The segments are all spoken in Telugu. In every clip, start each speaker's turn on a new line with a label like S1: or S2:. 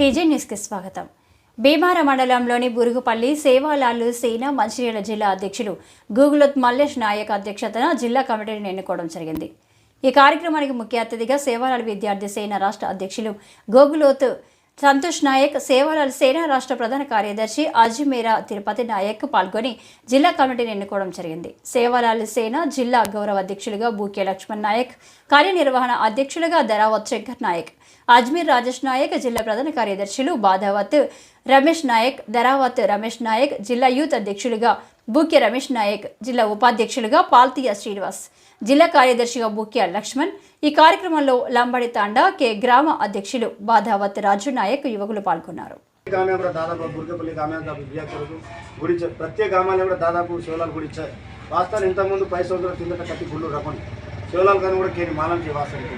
S1: టీజీ న్యూస్కి స్వాగతం. భీమార మండలంలోని బురుగుపల్లి సేవాలాలు సేన మంచిర్యాల జిల్లా అధ్యక్షులు గూగులోత్ మల్లేష్ నాయక్ అధ్యక్షతన జిల్లా కమిటీని ఎన్నుకోవడం జరిగింది. ఈ కార్యక్రమానికి ముఖ్య అతిథిగా సేవాలాలు విద్యార్థి సేన రాష్ట్ర అధ్యక్షులు గోగులోత్ సంతోష్ నాయక్ సేవాలాల్ సేనా రాష్ట్ర ప్రధాన కార్యదర్శి అజిమేరా తిరుపతి నాయక్ పాల్గొని జిల్లా కమిటీని ఎన్నుకోవడం జరిగింది. సేవాలాల్ సేన జిల్లా గౌరవ అధ్యక్షులుగా బూకే లక్ష్మణ్ నాయక్ కార్యనిర్వహణ అధ్యక్షులుగా ధరావత్ శంకర్ నాయక్ అజ్మీర్ రాజేష్ నాయక్ జిల్లా ప్రధాన కార్యదర్శులు బాధావత్ రమేష్ నాయక్ ధరావత్ రమేష్ నాయక్ జిల్లా యూత్ అధ్యక్షులుగా బూక్య రమేష్ నాయక్ జిల్లా ఉపాధ్యక్షులుగా పాల్తీయ శ్రీనివాస్ జిల్లా కార్యదర్శిగా బూక్య లక్ష్మణ్ ఈ కార్యక్రమంలో లంబడి తాండా కె గ్రామ అధ్యక్షులు బాధావత్ రాజు నాయక్ యువకులు పాల్గొన్నారు.
S2: గ్రామం కూడా దాదాపు బుర్గపల్లి గ్రామం విద్యార్థులకు గుడి ప్రతి గ్రామాల్లో కూడా దాదాపు శివలాలు గుడి వాస్తవాన్ని ఇంతకుముందు పై సంవత్సరాల కిందట కట్టి గుళ్ళు రకండి శివలాలు కానీ కూడా కేని మాలం చేయ వాస్తవానికి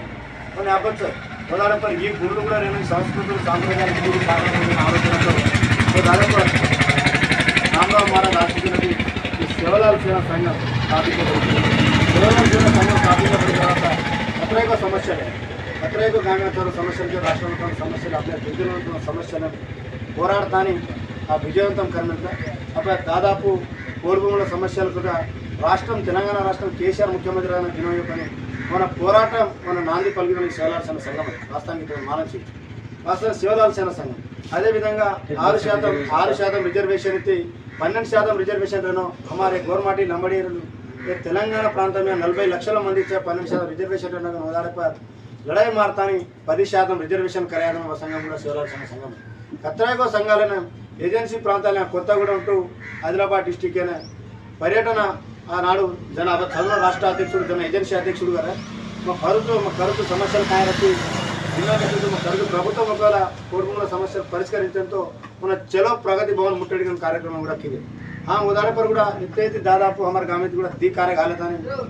S2: కానీ అవ్వచ్చు ఉదాహరణ ఈ గుళ్ళు కూడా నేను సంస్కృతులు సాంప్రదాయాలు గుడి కావాలనే ఆలోచనతో దాదాపు రామరావు మహారాజ్ ఆశించినది ఈ శివలాల్ సేవ సంఘం స్థాపించబడుతుంది శివలాల్ సేవ సంఘం స్థాపించబడిన తర్వాత అత్రేక సమస్యలే అత్రేక గ్రామీణ సమస్యలకి రాష్ట్రంలో సమస్యలు అప్పుడే గిరిజనులు సమస్యలను పోరాడతాని ఆ విజయవంతం కరినంత అప్పుడు దాదాపు కోడిభూముల సమస్యలు కూడా రాష్ట్రం తెలంగాణ రాష్ట్రం కేసీఆర్ ముఖ్యమంత్రి అయిన దినం మన పోరాటం మన నాంది పలికిన శివలాలసిన సంఘం రాష్ట్రానికి మానసి రాష్ట్ర శివలాలసిన సంఘం. అదేవిధంగా ఆరు శాతం ఆరు శాతం రిజర్వేషన్ ఇచ్చి పన్నెండు శాతం రిజర్వేషన్లను మరి గోర్మాటి లంబడీరులు తెలంగాణ ప్రాంతమే నలభై లక్షల మంది ఇచ్చే పన్నెండు శాతం రిజర్వేషన్ ఉదాహరణ లడై మారతాని పది శాతం రిజర్వేషన్ కార్యాలయం సంఘం కూడా శివలాల్సిన సంఘం. కత్రాయకో సంఘాలైన ఏజెన్సీ ప్రాంతాలైన కొత్తగూడెం టు ఆదిలాబాద్ డిస్టిక్ అయిన పర్యటన ఆనాడు జన చదువు రాష్ట్ర అధ్యక్షుడు జన ఏజెన్సీ అధ్యక్షుడు గారు మా కరుతు మా కరుతు సమస్యలు కాయరట్టి జిల్లా అధ్యక్షుడు మా కరుతు ప్రభుత్వం ఒకవేళ కోరుకున్న సమస్యలు పరిష్కరించడంతో మన చలో ప్రగతి భవన్ ముట్టడిగిన కార్యక్రమం కూడా కిది हाँ उदाहरण पर కూడా इतने दादापू हमारे गाँव में కూడా दी कार्य घाले था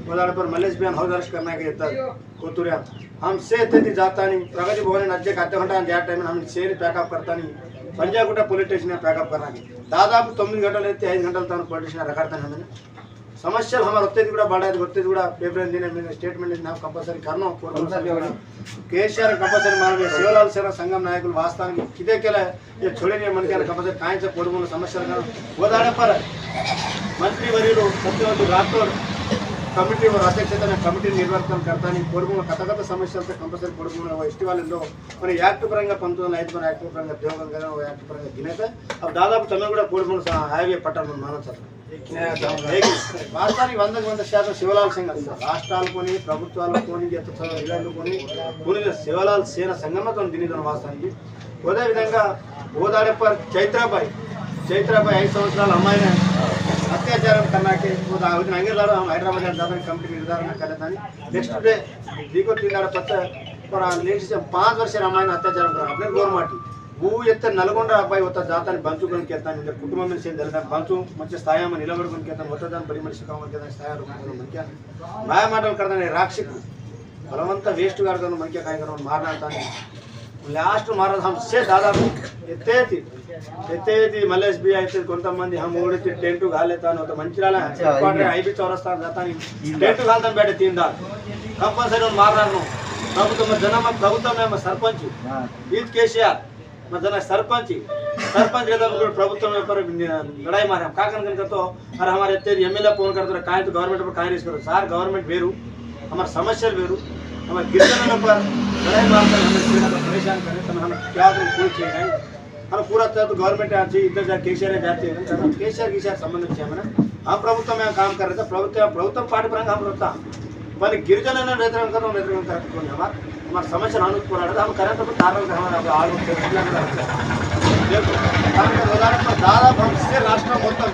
S2: उदाहरण पर मलेश बयान हौदार्श करना के येतात कोतुऱ्या हम से इतने जाता नहीं प्रगति भवन अध्यक्ष आधे घंटा ज्या टाइम हम సేని ప్యాకప్ करतानी పంజాగుట్ట పోలీస్ స్టేషన్ ప్యాకప్ करना దాదాపు తొమ్మిది గంటలు అయితే ఐదు గంటల తాను పోలీస్ స్టేషన్ రగడతాను సమస్యలు हमारे उत्ते కూడా ಬಡ ಗೊತ್ತಿದ್ದು కూడా ಪೇಪರ್ ದಿನ ಸ್ಟೇಟ್ಮೆಂಟ್ ನಾವು ಕಂಪಲ್ಸರಿ ಕರ್ನೋ ಕೆ ಸಿ ಆರ್ ಕಂಪಲ್ಸರಿ ಮಾಡಬೇಕು ಶಿವಲಾಲ್ ಸೇನಾ ಸಂಘಂ ನಾಯಕರು ವಾಸ್ತವಾనికి ಇದೇ ಕೆಲ ಚುಳಿನ ಮನಕಾರ ಕಂಪಲ್ಸರಿ ಕಾಯಂಚ ಕೊಡುವ ಸಮಸ್ಯೆ ಹೋದಾಡ ಪರ ಮಂತ್ರಿ ವರ್ಯುಡು ಸತ್ಯವಂತ ರಾಥೋಡ್ కమిటీ అధ్యక్షతన కమిటీ నిర్వర్తనం కడతాని కథ కథగత సమస్యలతో కంపల్సరీ పొడుగున ఫెస్టివల్లో మన యాక్ట్ పరంగా పంతొమ్మిది వందల ఐదు మన యాక్ట్ పరంగా దేవగంగా యాక్ట్ పరంగా గినేత దాదాపు తమిళ కూడా పొడుగున హైవే పట్టాలి మనం సార్ రాష్ట్రానికి వందకు వంద శాతం శివలాల్ సింగ్ రాష్ట్రాలకొని ఇలాంటి కొని కూలిన శివలాల్ సేన సంగమతం దినిదను వాస్తానికి అదే విధంగా గోదాడప్ప చైత్రాబాయి. చైత్రాబాయి ఐదు సంవత్సరాల అమ్మాయిని అత్యాచారం కన్నాకి ఆవిడ హైదరాబాద్ దాదాపు కంపెనీ నిర్ధారణ కలదని నెక్స్ట్ డే దీకో తిన్నాడు పచ్చ పాంచ పాంచ్ వర్షాల అమ్మాయిని అత్యాచారం అప్పుడే గోర్మాటి. భూ ఎత్త నల్గొండ అబ్బాయి వత్త దాతాన్ని బంచు కొనికెత్తాను ఇంకా కుటుంబం నుంచి ఏం తెలుసా బంచు మంచి స్థాయి నిలబడి కొనికెత్తాను వస్తా దాని పడి మనిషి కావాలి స్థాయి మనకి మాయ మాటలు కడతాను రాక్షకు బలవంత వేస్ట్ కడతాను మనకి కాయకరం మాట్లాడతాను లాస్ట్ మారదాం సే దాదాపు ఎత్తేది ఎత్తేది మళ్ళీ బి అయితే కొంతమంది హమ్ ఊడిచి టెంట్ కాలేతాను ఒక మంచి ఐబీ చౌరస్తా దాతాను టెంట్ కాలుతాను బయట తిందా కంపల్సరీ మారదాను ప్రభుత్వం జనం ప్రభుత్వం మేము సర్పంచ్ ఇది కేసీఆర్ మా జన सरपंच सरपंच रहता तो प्रभुत्व में पर लड़ाई मारे हम का करने का तो और हमारे इतने एमएलए फोन करते रहे काहे तो गवर्नमेंट पर काहे नहीं करो सार गवर्नमेंट बेरू हमारे समस्या बेरू हमारे गिरजनों पर लड़ाई मारकर हमें पीड़ा को परेशान करें तो हम क्या तो कोई चीज है हम पूरा तरह तो गवर्नमेंट आज इधर जा केसीआर जाते हैं केसीआर केसीआर संबंध है हमारा हम प्रभुत्व में काम कर रहे थे మరి గిరిజనైనా వ్యతిరేకంగా వ్యతిరేకం కరెక్ట్గా మరి సమస్యను అనుకున్నాడు ఆమె కరెంట్ కారణం ఆరు దాదాపు రాష్ట్రం మొత్తం.